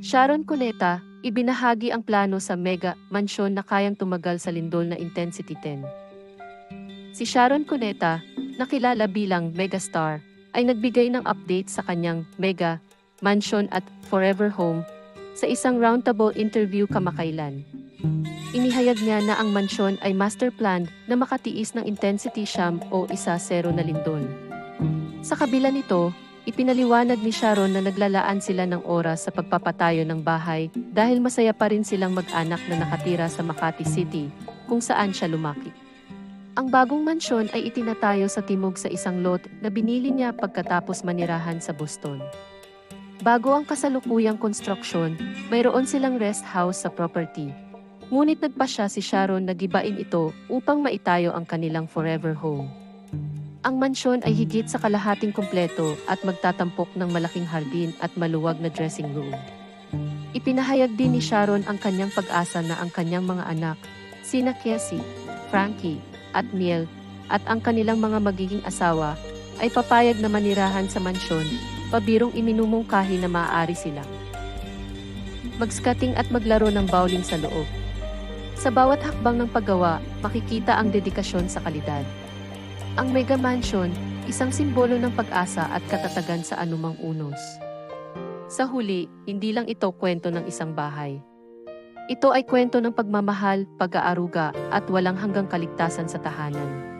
Sharon Cuneta, ibinahagi ang plano sa mega mansyon na kayang tumagal sa lindol na intensity 10. Si Sharon Cuneta, nakilala bilang megastar, ay nagbigay ng update sa kanyang mega mansion at forever home sa isang roundtable interview kamakailan. Inihayag niya na ang mansyon ay master plan na makatiis ng intensity siyam o isa zero na lindol. Sa kabila nito, ipinaliwanag ni Sharon na naglalaan sila ng oras sa pagpapatayo ng bahay dahil masaya pa rin silang mag-anak na nakatira sa Makati City, kung saan siya lumaki. Ang bagong mansyon ay itinatayo sa timog sa isang lot na binili niya pagkatapos manirahan sa Boston. Bago ang kasalukuyang konstruksyon, mayroon silang rest house sa property. Ngunit nagpasya si Sharon na gibain ito upang maitayo ang kanilang forever home. Ang mansyon ay higit sa kalahating kumpleto at magtatampok ng malaking hardin at maluwag na dressing room. Ipinahayag din ni Sharon ang kanyang pag-asa na ang kanyang mga anak, sina Cassie, Frankie, at Neil, at ang kanilang mga magiging asawa, ay papayag na manirahan sa mansyon, pabirong iminumungkahi na maaari sila. Magskating at maglaro ng bowling sa loob. Sa bawat hakbang ng paggawa, makikita ang dedikasyon sa kalidad. Ang Mega Mansion, isang simbolo ng pag-asa at katatagan sa anumang unos. Sa huli, hindi lang ito kwento ng isang bahay. Ito ay kwento ng pagmamahal, pag-aaruga, at walang hanggang kaligtasan sa tahanan.